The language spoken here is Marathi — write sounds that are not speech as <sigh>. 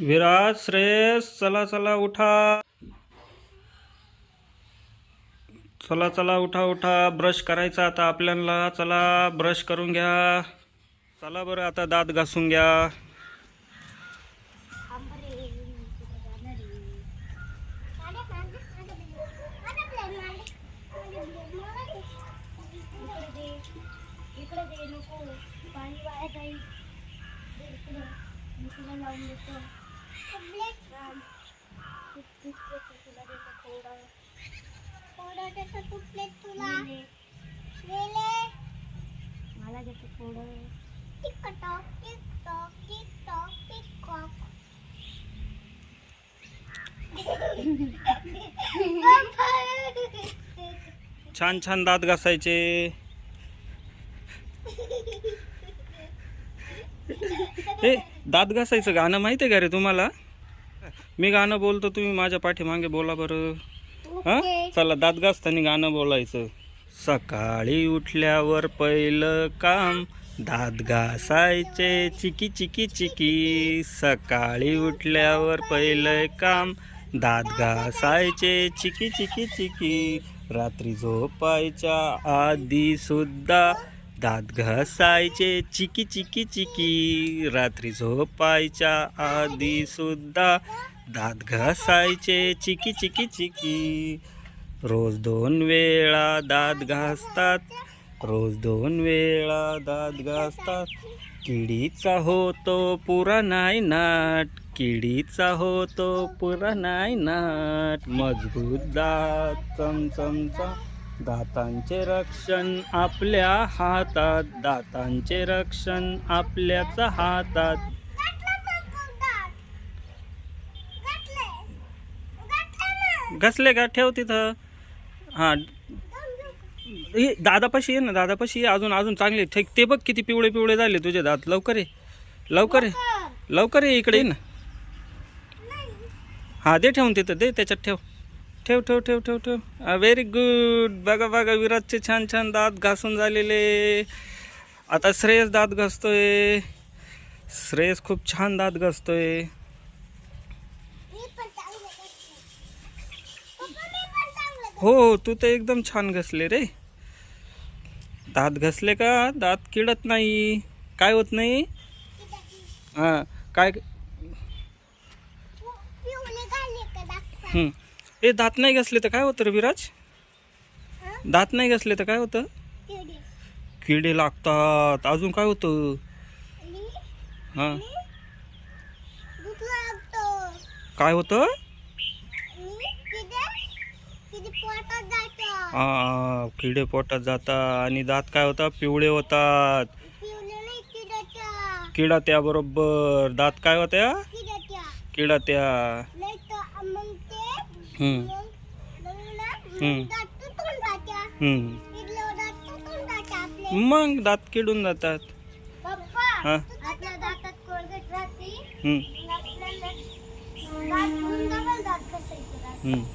विराज श्रेयस चला चला उठा. चला चला उठा उठा. ब्रश करायचा आता आपल्याला चला ब्रश करून घ्या. चला बरं आता दात घासून घ्या. पाणी वाया जाईल. मला देतो थोडं टिकटॉक टिकटॉक टिकटॉक टिकटॉक छान छान दात घासायचे. <laughs> ए दात घासायचं गाणं माहिती आहे का रे तुम्हाला? मी गाणं बोलतो तुम्ही माझ्या पाठीमागे बोला बरं. हा? चला दात घासताना गाणं बोलायचं. सकाळी उठल्यावर पहिलं काम दात घासायचे चिकी चिकी चिकी. सकाळी उठल्यावर पहिलं काम दात घासायचे चिकी चिकी चिकी. रात्री झोपायच्या आधी सुद्धा दात घासायचे चिकी चिकी चिकी. रात्री झोपायच्या आधी सुद्धा दात घासायचे चिकी चिकी चिकी. रोज दोन वेळा दात घासतात रोज दोन वेळा दात घासतात. किडीचा होतो पुरा नाही नाट किडीचा होतो पुरा नाही नाट. मजबूत दात चमचमचा दातांचे रक्षण आपल्या हातात दातांचे रक्षण आपल्याच हातात. घसले का? ठेव तिथं. हां. दादापाशी ये ना दादापाशी ये. अजून अजून चांगले ठीक ते बघ किती पिवळे पिवळे झाले तुझे दात. लवकर ये. लवकर ये. लवकर. ये इकडे ये ना. हां दे ठेवून तिथं दे त्याच्यात ठेव. ठेव ठेव ठेव ठेव ठेव. व्हेरी गुड बघा बघा विराजचे छान छान दात घासून झालेले. आता श्रेयस दात घासतोय. श्रेयस खूप छान दात घासतोय. हो हो तू तर एकदम छान घसले रे. दात घसले का? दात किडत नाही. काय होत नाही? हां काय? हं. ए दात नाही घसले तर काय होतं रे विराज? दात नाही घसले तर काय होतं? किडे लागतात. अजून काय होतं? हां. काय होतं? हा किडे पोटात जातात. आणि दात काय होतात? पिवळे होतात. किडा त्या बरोबर. दात काय होत्या? किडा त्या. मग दात किडून जातात. हा. हम्म.